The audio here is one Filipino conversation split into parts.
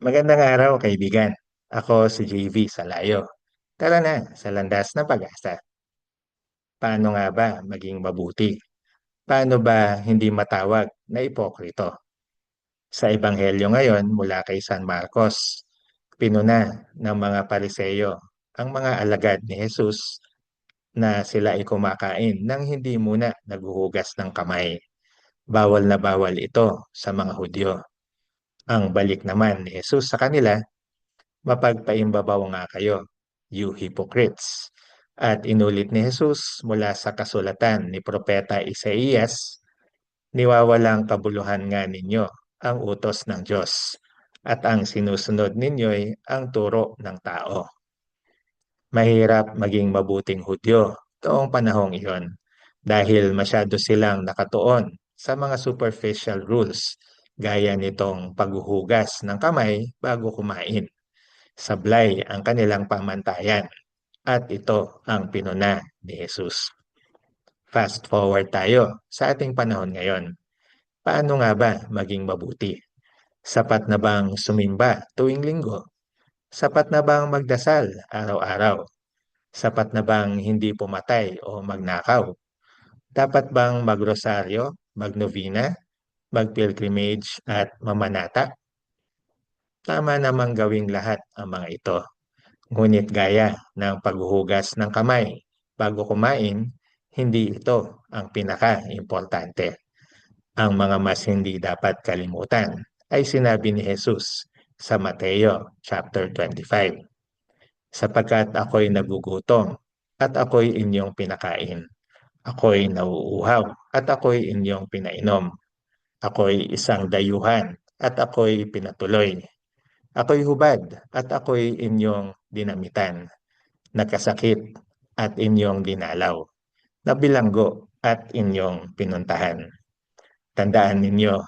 Magandang araw, kaibigan. Ako si JV Salayo. Tara na sa landas ng pag-asa. Paano nga ba maging mabuti? Paano ba hindi matawag na ipokrito? Sa Ebanghelyo ngayon mula kay San Marcos, pinuna ng mga pariseyo ang mga alagad ni Jesus na sila ay kumakain nang hindi muna naghuhugas ng kamay. Bawal na bawal ito sa mga Hudyo. Ang balik naman ni Jesus sa kanila, mapagpaimbabaw nga kayo, you hypocrites. At inulit ni Jesus mula sa kasulatan ni Propeta Isaías, niwawalang kabuluhan nga ninyo ang utos ng Diyos at ang sinusunod ninyo'y ang turo ng tao. Mahirap maging mabuting Hudyo noong panahong iyon dahil masyado silang nakatuon sa mga superficial rules gaya nitong paghuhugas ng kamay bago kumain. Sablay ang kanilang pamantayan at ito ang pinuna ni Jesus. Fast forward tayo sa ating panahon ngayon. Paano nga ba maging mabuti? Sapat na bang sumimba tuwing linggo? Sapat na bang magdasal araw-araw? Sapat na bang hindi pumatay o magnakaw? Dapat bang magrosaryo, magnovina, magpilgrimage at mamanata? Tama namang gawing lahat ang mga ito. Ngunit gaya ng paghuhugas ng kamay bago kumain, hindi ito ang pinaka-importante. Ang mga mas hindi dapat kalimutan ay sinabi ni Jesus sa Mateo chapter 25. Sapagkat ako'y nagugutom at ako'y inyong pinakain. Ako'y nauuhaw at ako'y inyong pinainom. Ako'y isang dayuhan at ako'y pinatuloy. Ako'y hubad at ako'y inyong dinamitan. Nagkasakit at inyong dinalaw. Nabilanggo at inyong pinuntahan. Tandaan ninyo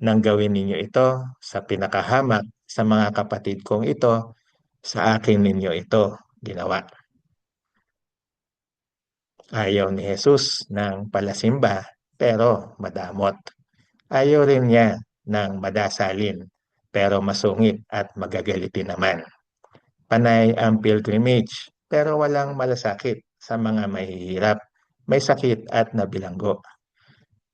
nang gawin ninyo ito sa pinakahamak sa mga kapatid kong ito, sa akin ninyo ito ginawa. Ayaw ni Jesus ng palasimba pero madamot. Ayaw rin niya ng madasalin pero masungit at magagalitin naman. Panay ang pilgrimage pero walang malasakit sa mga mahihirap, may sakit at nabilanggo.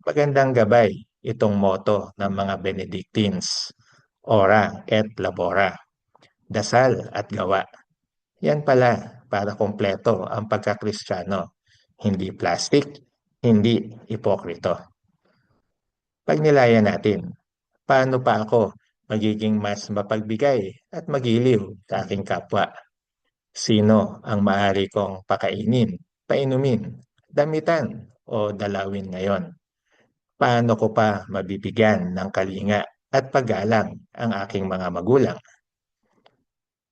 Magandang gabay itong moto ng mga Benedictines, ora et labora, dasal at gawa. Yan pala para kompleto ang pagkakristyano hindi plastic, hindi ipokrito. Pag nilaya natin, paano pa ako magiging mas mapagbigay at magiliw sa aking kapwa? Sino ang maaari kong pakainin, painumin, damitan o dalawin ngayon? Paano ko pa mabibigyan ng kalinga at paggalang ang aking mga magulang?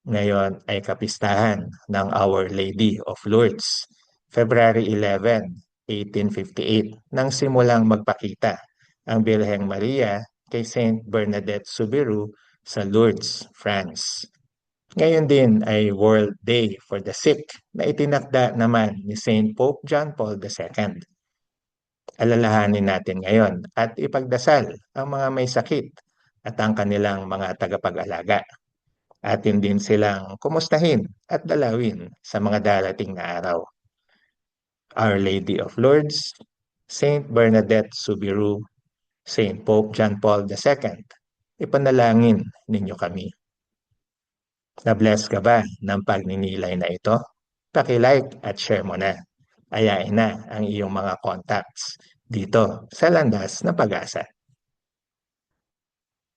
Ngayon ay kapistahan ng Our Lady of Lourdes February 11, 1858 nang simulang magpakita ang Birheng Maria kay Saint Bernadette Soubirous sa Lourdes, France. Ngayon din ay World Day for the Sick na itinakda naman ni Saint Pope John Paul II. Alalahanin natin ngayon at ipagdasal ang mga may sakit at ang kanilang mga tagapag-alaga. Atin din silang kumustahin at dalawin sa mga darating na araw. Our Lady of Lourdes, Saint Bernadette Subiru, Saint Pope John Paul II, ipanalangin ninyo kami. Na-bless ka ba ng pagninilay na ito? Paki-like at share mo na. Ayain na ang iyong mga contacts dito sa Landas ng Pag-asa.